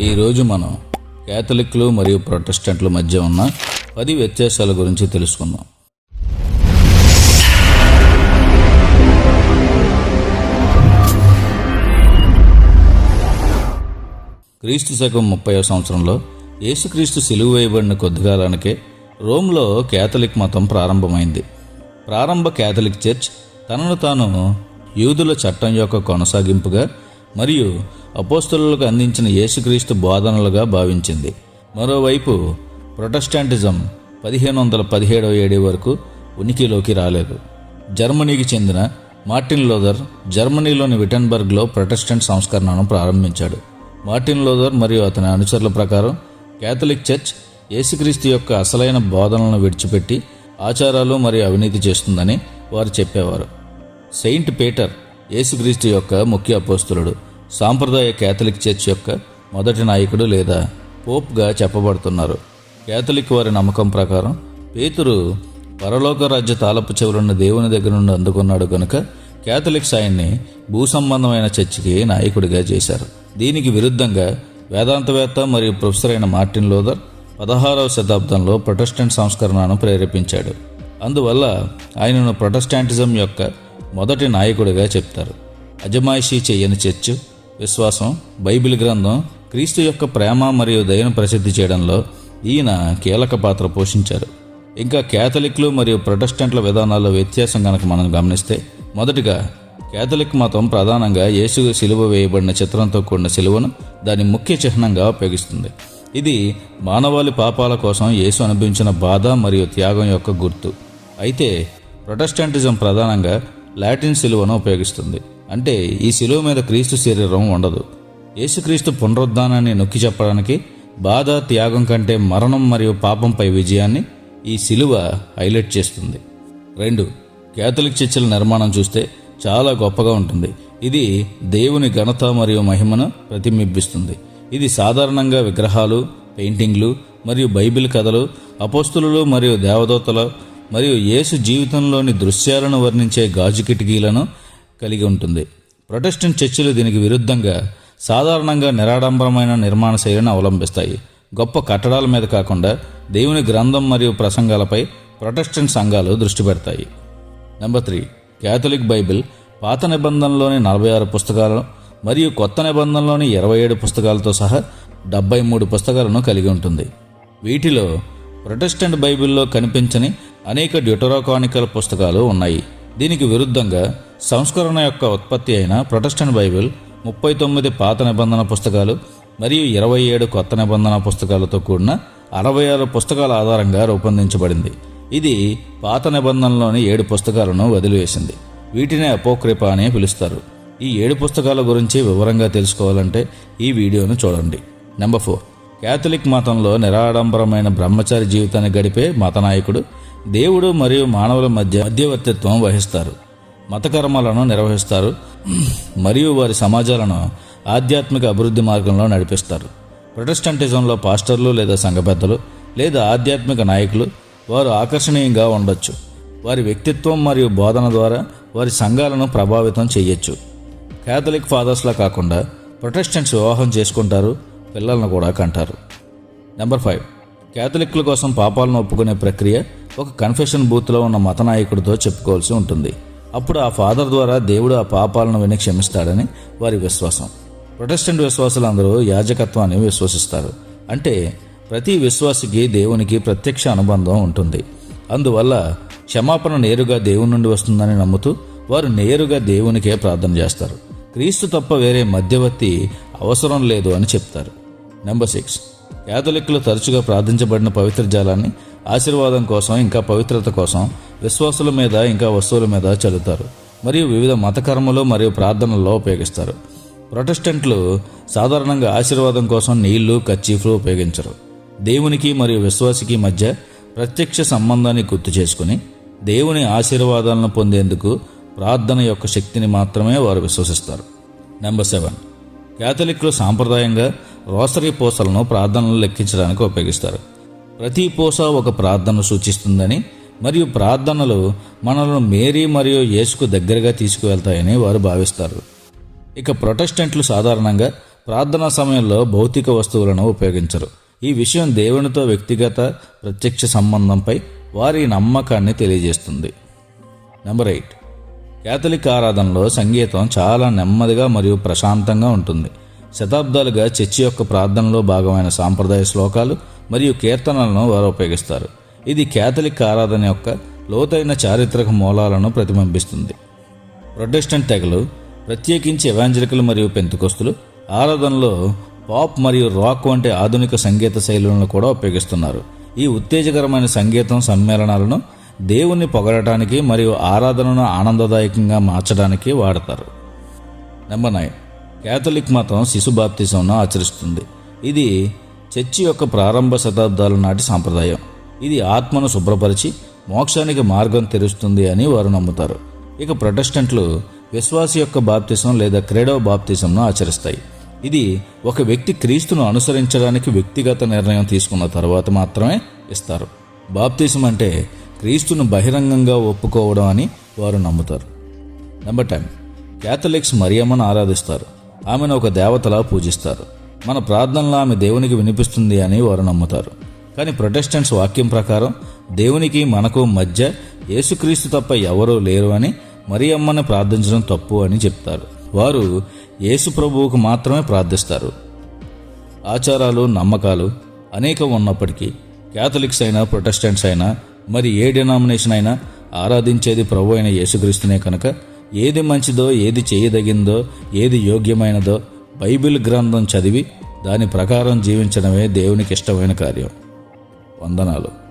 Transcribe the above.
ఈరోజు మనం క్యాథలిక్లు మరియు ప్రొటెస్టెంట్ల మధ్య ఉన్న పది వ్యత్యాసాల గురించి తెలుసుకుందాం. క్రీస్తు శకం ముప్పై సంవత్సరంలో యేసుక్రీస్తు సిలువ వేయబడిన కొద్ది కాలానికే రోమ్లో క్యాథలిక్ మతం ప్రారంభమైంది. ప్రారంభ క్యాథలిక్ చర్చ్ తనను తాను యూదుల చట్టం యొక్క కొనసాగింపుగా మరియు అపోస్తులకు అందించిన యేసుక్రీస్తు బోధనలుగా భావించింది. మరోవైపు ప్రొటెస్టాంటిజం పదిహేను వందల పదిహేడవ ఏడు వరకు ఉనికిలోకి రాలేదు. జర్మనీకి చెందిన మార్టిన్ లోదర్ జర్మనీలోని విటన్బర్గ్లో ప్రొటెస్టెంట్ సంస్కరణను ప్రారంభించాడు. మార్టిన్ లోదర్ మరియు అతని అనుచరుల ప్రకారం క్యాథలిక్ చర్చ్ యేసుక్రీస్తు యొక్క అసలైన బోధనలను విడిచిపెట్టి ఆచారాలు మరియు అవినీతి చేస్తుందని వారు చెప్పేవారు. సెయింట్ పీటర్ యేసుక్రీస్తు యొక్క ముఖ్య అపోస్తులుడు. సాంప్రదాయ కేథలిక్ చర్చ్ యొక్క మొదటి నాయకుడు లేదా పోప్గా చెప్పబడుతున్నారు. కేథలిక్ వారి నమ్మకం ప్రకారం పేతురు పరలోక రాజ్య తాలపు చెవులున్న దేవుని దగ్గర నుండి అందుకున్నాడు కనుక క్యాథలిక్స్ ఆయన్ని భూ సంబంధమైన చర్చికి నాయకుడిగా చేశారు. దీనికి విరుద్ధంగా వేదాంతవేత్త మరియు ప్రొఫెసర్ అయిన మార్టిన్ లోదర్ పదహారవ శతాబ్దంలో ప్రొటెస్టెంట్ సంస్కరణను ప్రేరేపించాడు. అందువల్ల ఆయనను ప్రొటెస్టాంటిజం యొక్క మొదటి నాయకుడిగా చెప్తారు. అజమాయిషీ చెయ్యని చర్చ్ విశ్వాసం బైబిల్ గ్రంథం క్రీస్తు యొక్క ప్రేమ మరియు దయను ప్రసిద్ధి చేయడంలో ఈయన కీలక పాత్ర పోషించారు. ఇంకా కేథలిక్లు మరియు ప్రొటెస్టెంట్ల విధానాల్లో వ్యత్యాసం కనుక మనం గమనిస్తే మొదటిగా కేథలిక్ మతం ప్రధానంగా యేసు సిలువ వేయబడిన చిత్రంతో కూడిన సిలువను దాని ముఖ్య చిహ్నంగా ఉపయోగిస్తుంది. ఇది మానవాళి పాపాల కోసం యేసు అనుభవించిన బాధ మరియు త్యాగం యొక్క గుర్తు. అయితే ప్రొటెస్టెంటిజం ప్రధానంగా లాటిన్ సిలువను ఉపయోగిస్తుంది. అంటే ఈ శిలువ మీద క్రీస్తు శరీరం ఉండదు. యేసుక్రీస్తు పునరుద్ధానాన్ని నొక్కి చెప్పడానికి బాధ త్యాగం కంటే మరణం మరియు పాపంపై విజయాన్ని ఈ శిలువ హైలైట్ చేస్తుంది. రెండు కేథలిక్ చర్చిల నిర్మాణం చూస్తే చాలా గొప్పగా ఉంటుంది. ఇది దేవుని ఘనత మరియు మహిమను ప్రతిబింబిస్తుంది. ఇది సాధారణంగా విగ్రహాలు పెయింటింగ్లు మరియు బైబిల్ కథలు అపోస్తులు మరియు దేవదూతలు మరియు యేసు జీవితంలోని దృశ్యాలను వర్ణించే గాజు కిటికీలను కలిగి ఉంటుంది. ప్రొటెస్టెంట్ చర్చిలు దీనికి విరుద్ధంగా సాధారణంగా నిరాడంబరమైన నిర్మాణ శైలిని అవలంబిస్తాయి. గొప్ప కట్టడాల మీద కాకుండా దేవుని గ్రంథం మరియు ప్రసంగాలపై ప్రొటెస్టెంట్ సంఘాలు దృష్టి పెడతాయి. నెంబర్ త్రీ క్యాథలిక్ బైబిల్ పాత నిబంధనలోని నలభై ఆరు పుస్తకాలు మరియు కొత్త నిబంధనలోని ఇరవై ఏడు పుస్తకాలతో సహా డెబ్బై మూడు పుస్తకాలను కలిగి ఉంటుంది. వీటిలో ప్రొటెస్టెంట్ బైబిల్లో కనిపించని అనేక డ్యూటరోకానికల్ పుస్తకాలు ఉన్నాయి. దీనికి విరుద్ధంగా సంస్కరణ యొక్క ఉత్పత్తి అయిన ప్రొటెస్టెంట్ బైబిల్ ముప్పై తొమ్మిది పాత నిబంధన పుస్తకాలు మరియు ఇరవై ఏడు కొత్త నిబంధన పుస్తకాలతో కూడిన అరవై ఆరు పుస్తకాల ఆధారంగా రూపొందించబడింది. ఇది పాత నిబంధనలోని ఏడు పుస్తకాలను వదిలివేసింది. వీటినే అపోక్రిప అని పిలుస్తారు. ఈ ఏడు పుస్తకాల గురించి వివరంగా తెలుసుకోవాలంటే ఈ వీడియోను చూడండి. Number four. క్యాథలిక్ మతంలో నిరాడంబరమైన బ్రహ్మచారి జీవితాన్ని గడిపే మత నాయకుడు దేవుడు మరియు మానవుల మధ్య మధ్యవర్తిత్వం వహిస్తారు. మత కర్మలను నిర్వహిస్తారు. మరియు వారి సమాజాలను ఆధ్యాత్మిక అభివృద్ధి మార్గంలో నడిపిస్తారు. ప్రొటెస్టంటిజంలో పాస్టర్లు లేదా సంఘ పెద్దలు లేదా ఆధ్యాత్మిక నాయకులు వారు ఆకర్షణీయంగా ఉండొచ్చు. వారి వ్యక్తిత్వం మరియు బోధన ద్వారా వారి సంఘాలను ప్రభావితం చేయొచ్చు. కేథలిక్ ఫాదర్స్లా కాకుండా ప్రొటెస్టెంట్స్ వివాహం చేసుకుంటారు పిల్లలను కూడా కంటారు. Number five. కేథలిక్ల కోసం పాపాలను ఒప్పుకునే ప్రక్రియ ఒక కన్ఫెషన్ బూత్లో ఉన్న మత నాయకుడితో చెప్పుకోవాల్సి ఉంటుంది. అప్పుడు ఆ ఫాదర్ ద్వారా దేవుడు ఆ పాపాలను విని క్షమిస్తాడని వారి విశ్వాసం. ప్రొటెస్టెంట్ విశ్వాసులందరూ యాజకత్వాన్ని విశ్వసిస్తారు. అంటే ప్రతి విశ్వాసికి దేవునికి ప్రత్యక్ష అనుబంధం ఉంటుంది. అందువల్ల క్షమాపణ నేరుగా దేవుని నుండి వస్తుందని నమ్ముతూ వారు నేరుగా దేవునికే ప్రార్థన చేస్తారు. క్రీస్తు తప్ప వేరే మధ్యవర్తి అవసరం లేదు అని చెప్తారు. నెంబర్ సిక్స్ కేథలిక్లు తరచుగా ప్రార్థించబడిన పవిత్ర జాలాన్ని ఆశీర్వాదం కోసం ఇంకా పవిత్రత కోసం విశ్వాసుల మీద ఇంకా వస్తువుల మీద చల్లుతారు మరియు వివిధ మతకర్మలు మరియు ప్రార్థనల్లో ఉపయోగిస్తారు. ప్రొటెస్టెంట్లు సాధారణంగా ఆశీర్వాదం కోసం నీళ్ళు కచ్చీఫ్లు ఉపయోగించరు. దేవునికి మరియు విశ్వాసికి మధ్య ప్రత్యక్ష సంబంధాన్ని గుర్తు చేసుకుని దేవుని ఆశీర్వాదాలను పొందేందుకు ప్రార్థన యొక్క శక్తిని మాత్రమే వారు విశ్వసిస్తారు. Number seven. కేథలిక్లు సాంప్రదాయంగా రోసరీ పూసలను ప్రార్థనలు లెక్కించడానికి ఉపయోగిస్తారు. ప్రతి పూస ఒక ప్రార్థన సూచిస్తుందని మరియు ప్రార్థనలు మనలను మేరీ మరియు యేసుకు దగ్గరగా తీసుకువెళ్తాయని వారు భావిస్తారు. ఇక ప్రొటెస్టెంట్లు సాధారణంగా ప్రార్థనా సమయంలో భౌతిక వస్తువులను ఉపయోగించరు. ఈ విషయం దేవునితో వ్యక్తిగత ప్రత్యక్ష సంబంధంపై వారి నమ్మకాన్ని తెలియజేస్తుంది. Number eight. కేథలిక్ ఆరాధనలో సంగీతం చాలా నెమ్మదిగా మరియు ప్రశాంతంగా ఉంటుంది. శతాబ్దాలుగా చర్చి యొక్క ప్రార్థనలో భాగమైన సాంప్రదాయ శ్లోకాలు మరియు కీర్తనలను వారు ఉపయోగిస్తారు. ఇది కేథలిక్ ఆరాధన యొక్క లోతైన చారిత్రక మూలాలను ప్రతిబింబిస్తుంది. ప్రొటెస్టెంట్ తెగలు ప్రత్యేకించి ఎవాంజలికలు మరియు పెంతుకొస్తులు ఆరాధనలో పాప్ మరియు రాక్ వంటి ఆధునిక సంగీత శైలులను కూడా ఉపయోగిస్తున్నారు. ఈ ఉత్తేజకరమైన సంగీతం సమ్మేళనాలను దేవుణ్ణి పొగడటానికి మరియు ఆరాధనను ఆనందదాయకంగా మార్చడానికి వాడతారు. Number nine. కేథలిక్ మతం శిశు బాప్తిజంను ఆచరిస్తుంది. ఇది చర్చి యొక్క ప్రారంభ శతాబ్దాల నాటి సాంప్రదాయం. ఇది ఆత్మను శుభ్రపరిచి మోక్షానికి మార్గం తెరుస్తుంది అని వారు నమ్ముతారు. ఇక ప్రొటెస్టెంట్లు విశ్వాసి యొక్క బాప్తిజం లేదా క్రెడో బాప్తిజంను ఆచరిస్తాయి. ఇది ఒక వ్యక్తి క్రీస్తును అనుసరించడానికి వ్యక్తిగత నిర్ణయం తీసుకున్న తర్వాత మాత్రమే ఇస్తారు. బాప్తిజం అంటే క్రీస్తును బహిరంగంగా ఒప్పుకోవడం అని వారు నమ్ముతారు. Number ten. క్యాథలిక్స్ మరియమ్మను ఆరాధిస్తారు. ఆమెను ఒక దేవతలా పూజిస్తారు. మన ప్రార్థనలో ఆమె దేవునికి వినిపిస్తుంది అని వారు నమ్ముతారు. కానీ ప్రొటెస్టెంట్స్ వాక్యం ప్రకారం దేవునికి మనకు మధ్య యేసుక్రీస్తు తప్ప ఎవరూ లేరు అని మరియమ్మని ప్రార్థించడం తప్పు అని చెప్తారు. వారు యేసు ప్రభువుకు మాత్రమే ప్రార్థిస్తారు. ఆచారాలు నమ్మకాలు అనేకం ఉన్నప్పటికీ క్యాథలిక్స్ అయినా ప్రొటెస్టెంట్స్ అయినా మరి ఏ డినామినేషన్ అయినా ఆరాధించేది ప్రభు అయిన యేసుక్రీస్తునే కనుక ఏది మంచిదో ఏది చేయదగిందో ఏది యోగ్యమైనదో బైబిల్ గ్రంథం చదివి దాని ప్రకారం జీవించడమే దేవునికి ఇష్టమైన కార్యం. వందనాలు.